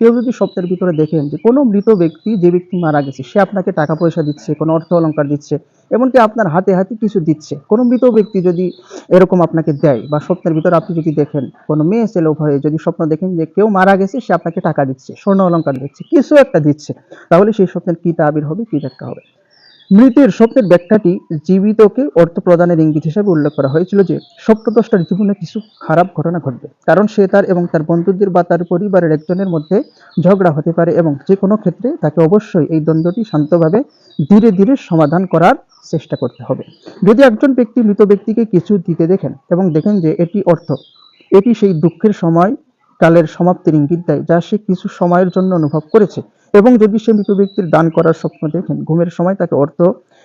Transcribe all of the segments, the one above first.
কেউ যদি সপ্তাহের ভিতরে দেখেন যে কোনো মৃত ব্যক্তি যে ব্যক্তি মারা গেছে, সে আপনাকে টাকা পয়সা দিচ্ছে, কোনো অর্থ অলঙ্কার দিচ্ছে, এমনকি আপনার হাতে হাতে কিছু দিচ্ছে, কোনো মৃত ব্যক্তি যদি এরকম আপনাকে দেয় বা স্বপ্নের ভিতরে আপনি যদি দেখেন, কোনো মেয়ে, ছেলে, উভয়ে যদি স্বপ্ন দেখেন যে কেউ মারা গেছে, সে আপনাকে টাকা দিচ্ছে, স্বর্ণ অলঙ্কার দিচ্ছে, কিছু একটা দিচ্ছে, তাহলে সেই স্বপ্নের কী তাবির হবে, কী ব্যাখ্যা হবে? মৃতের স্বপ্নের ব্যাখ্যাটি জীবিতকে অর্থ প্রদানের ইঙ্গিত হিসাবে উল্লেখ করা হয়েছিল যে, স্বপ্নদ্রষ্টার জীবনে কিছু খারাপ ঘটনা ঘটবে। কারণ সে তার এবং তার বন্ধুদের বা তার পরিবারের একজনের মধ্যে ঝগড়া হতে পারে এবং যে কোনো ক্ষেত্রে তাকে অবশ্যই এই দ্বন্দ্বটি শান্তভাবে ধীরে ধীরে সমাধান করার চেষ্টা করতে হবে। যদি একজন ব্যক্তি মৃত ব্যক্তিকে কিছু দিতে দেখেন এবং দেখেন যে এটি অর্থ, এটি সেই দুঃখের সময় কালের সমাপ্তির ইঙ্গিত দেয়, যা সে কিছু সময়ের জন্য অনুভব করেছে। এবং যদি সে মৃত ব্যক্তির দান করার স্বপ্ন দেখেন, ঘুমের সময় তাকে অর্থ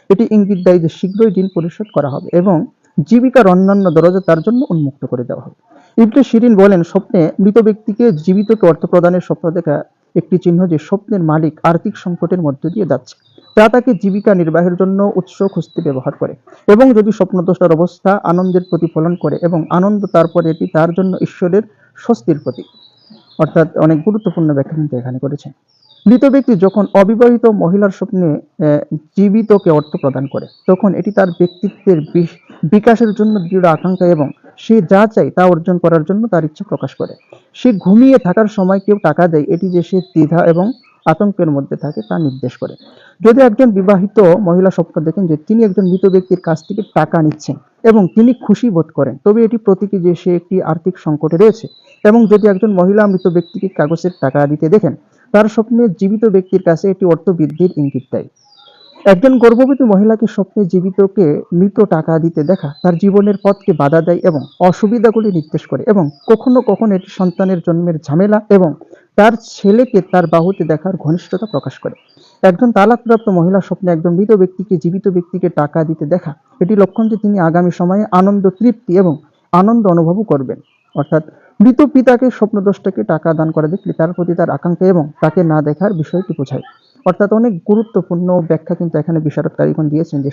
এটি ইঙ্গিত দেয় যে শীঘ্রই ঋণ পরিশোধ করা হবে এবং জীবিকার অন্যান্য দরজা তার জন্য উন্মুক্ত করে দেওয়া হবে। ইবনে শিরিন বলেন, স্বপ্নে মৃত ব্যক্তিকে জীবিতকে অর্থ প্রদানের স্বপ্ন দেখা একটি চিহ্ন যে স্বপ্নের মালিক আর্থিক সংকটের মধ্য দিয়ে যাচ্ছে। তা তাকে জীবিকা নির্বাহের জন্য উৎস খুঁজতে ব্যবহার করে। এবং যদি স্বপ্নদ্রষ্টার অবস্থা আনন্দের প্রতিফলন করে এবং আনন্দ তারপরে এটি তার জন্য ঈশ্বরের স্বস্তির প্রতীক। অর্থাৎ অনেক গুরুত্বপূর্ণ ব্যাখ্যা কিন্তু এখানে করেছেন। মৃত ব্যক্তি যখন অবিবাহিত মহিলার স্বপ্নে জীবিতকে অর্থ প্রদান করে, তখন এটি তার ব্যক্তিত্বের বিকাশের জন্য দৃঢ় আকাঙ্ক্ষা এবং সে যা চায় তা অর্জন করার জন্য তার ইচ্ছা প্রকাশ করে। সে ঘুমিয়ে থাকার সময় কেউ টাকা দেয়, এটি যে সে দ্বিধা এবং আতঙ্কের মধ্যে থাকে তা নির্দেশ করে। যদি একজন বিবাহিত মহিলা স্বপ্ন দেখেন যে তিনি একজন মৃত ব্যক্তির কাছ থেকে টাকা নিচ্ছেন এবং তিনি খুশি বোধ করেন, তবে এটি প্রতীকী যে সে একটি আর্থিক সংকটে রয়েছে এবং যদি একজন মহিলা মৃত ব্যক্তিকে কাগজের টাকা দিতে দেখেন, তার স্বপ্নে জীবিত ব্যক্তির কাছে এটি অর্থ বৃদ্ধির ইঙ্গিত দেয়। একজন গর্ভবতী মহিলাকে স্বপ্নে জীবিতকে মৃত টাকা দিতে দেখা, তার জীবনের পথকে বাধা দেয় এবং অসুবিধাগুলি নির্দেশ করে এবং কখনো কখনো এটি সন্তানের জন্মের ঝামেলা এবং তার ছেলেকে তার বাহুতে দেখার ঘনিষ্ঠতা প্রকাশ করে। একজন তালাকপ্রাপ্ত মহিলা স্বপ্নে একজন মৃত ব্যক্তিকে, জীবিত ব্যক্তিকে টাকা দিতে দেখা, এটি লক্ষণ যে তিনি আগামী সময়ে আনন্দ, তৃপ্তি এবং আনন্দ অনুভবও করবেন। অর্থাৎ মৃত পিতাকে স্বপ্নদ্রষ্টাকে টাকা দান করা দেখলে তার প্রতি তার আকাঙ্ক্ষা এবং তাকে না দেখার বিষয়টি বোঝায়। অর্থাৎ অনেক গুরুত্বপূর্ণ ব্যাখ্যা কিন্তু এখানে বিশারদকারীগণ দিয়েছেন যে